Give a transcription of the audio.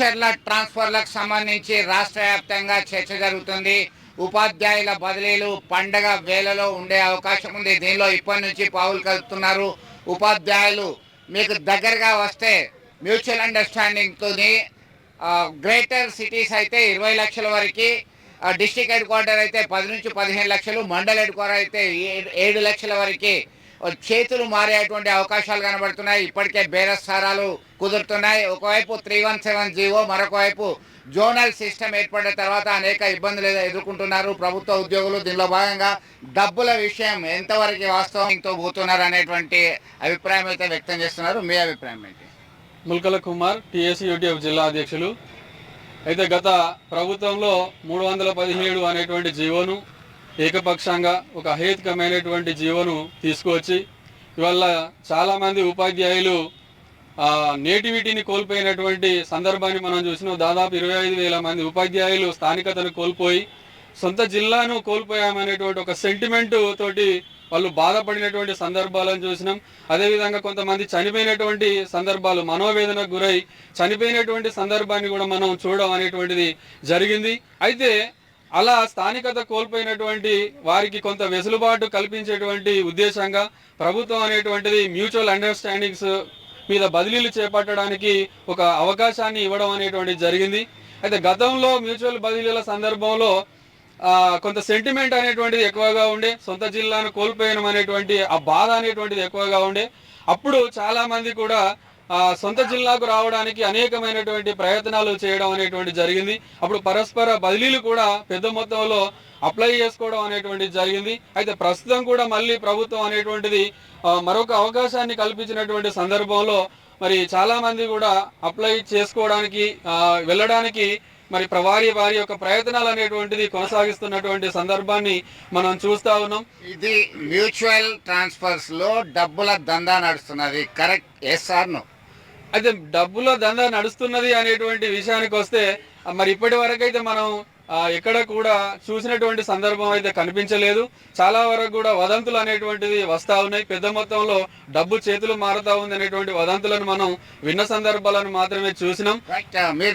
టీచర్ల ట్రాన్స్ఫర్లకు సంబంధించి రాష్ట్ర వ్యాప్తంగా చర్చ జరుగుతుంది. ఉపాధ్యాయుల బదిలీలు పండగ వేళలో ఉండే అవకాశం ఉంది. దీనిలో ఇప్పటి నుంచి పావులు కలుపుతున్నారు. ఉపాధ్యాయులు మీకు దగ్గరగా వస్తే మ్యూచువల్ అండర్స్టాండింగ్తోని గ్రేటర్ సిటీస్ అయితే ఇరవై లక్షల వరకు డిస్టిక్ హెడ్ క్వార్టర్ అయితే పది నుంచి పదిహేను లక్షలు మండల్ హెడ్ క్వార్టర్ అయితే ఏ- ఏడు లక్షల వరకు చేతులు మారేటువంటి అవకాశాలు కనబడుతున్నాయి. ఇప్పటికే బేరస్థారాలు కుదురుతున్నాయి. ఒకవైపు త్రీ వన్ సెవెన్ జీవో మరొక వైపు జోనల్ సిస్టమ్ ఏర్పడిన తర్వాత అనేక ఇబ్బందులు ఎదుర్కొంటున్నారు. ప్రభుత్వ ఉద్యోగులు దీనిలో భాగంగా డబ్బుల విషయం ఎంతవరకు వాస్తవంతో పోతున్నారు అనేటువంటి అభిప్రాయం అయితే వ్యక్తం చేస్తున్నారు. మీ అభిప్రాయం ఏంటి? ముల్కల కుమార్ టిఎస్సి జిల్లా అధ్యక్షులు. అయితే గత ప్రభుత్వంలో మూడు వందల పదిహేడు అనేటువంటి జీవోను ఏకపక్షంగా ఒక అహేతుకమైనటువంటి జీవోను తీసుకువచ్చి ఇవల్ల చాలామంది ఉపాధ్యాయులు నేటివిటీని కోల్పోయినటువంటి సందర్భాన్ని మనం చూసినాం. దాదాపు ఇరవై ఐదు వేల మంది ఉపాధ్యాయులు స్థానికతను కోల్పోయి సొంత జిల్లాను కోల్పోయామనేటువంటి ఒక సెంటిమెంట్ తోటి వాళ్ళు బాధపడినటువంటి సందర్భాలను చూసినాం. అదేవిధంగా కొంతమంది చనిపోయినటువంటి సందర్భాలు మనోవేదనకు గురై చనిపోయినటువంటి సందర్భాన్ని కూడా మనం చూడడం అనేటువంటిది జరిగింది. అయితే అలా స్థానికత కోల్పోయినటువంటి వారికి కొంత వెసులుబాటు కల్పించేటువంటి ఉద్దేశంగా ప్రభుత్వం అనేటువంటిది మ్యూచువల్ అండర్స్టాండింగ్స్ మీద బదిలీలు చేపట్టడానికి ఒక అవకాశాన్ని ఇవ్వడం అనేటువంటిది జరిగింది. అయితే గతంలో మ్యూచువల్ బదిలీల సందర్భంలో కొంత సెంటిమెంట్ అనేటువంటిది ఎక్కువగా ఉండే సొంత జిల్లాను కోల్పోయడం అనేటువంటి ఆ బాధ అనేటువంటిది ఎక్కువగా ఉండే. అప్పుడు చాలామంది కూడా సొంత జిల్లాకు రావడానికి అనేకమైనటువంటి ప్రయత్నాలు చేయడం అనేటువంటి జరిగింది. అప్పుడు పరస్పర బదిలీలు కూడా పెద్ద మొత్తంలో అప్లై చేసుకోవడం అనేటువంటిది జరిగింది. అయితే ప్రస్తుతం కూడా మళ్ళీ ప్రభుత్వం అనేటువంటిది మరొక అవకాశాన్ని కల్పించినటువంటి సందర్భంలో మరి చాలా మంది కూడా అప్లై చేసుకోవడానికి వెళ్ళడానికి మరి ప్రవారి వారి వారి యొక్క ప్రయత్నాలు అనేటువంటిది కొనసాగిస్తున్నటువంటి సందర్భాన్ని మనం చూస్తా ఉన్నాం. ఇది మ్యూచువల్ ట్రాన్స్ఫర్స్లో డబ్బుల దందా నడుస్తున్నది. కరెక్ట్? ఎస్ ఆర్ నో అయితే డబ్బులో దందా నడుస్తున్నది అనేటువంటి విషయానికి వస్తే మరి ఇప్పటి వరకైతే మనం ఎక్కడ కూడా చూసినటువంటి సందర్భం అయితే కనిపించలేదు. చాలా వరకు కూడా వదంతులు అనేటువంటివి వస్తా ఉన్నాయి. పెద్ద మొత్తంలో డబ్బు చేతులు మారుతా ఉంది అనేటువంటి వదంతులను మనం విన్న సందర్భాలను మాత్రమే చూసినాం. Uh, మీరు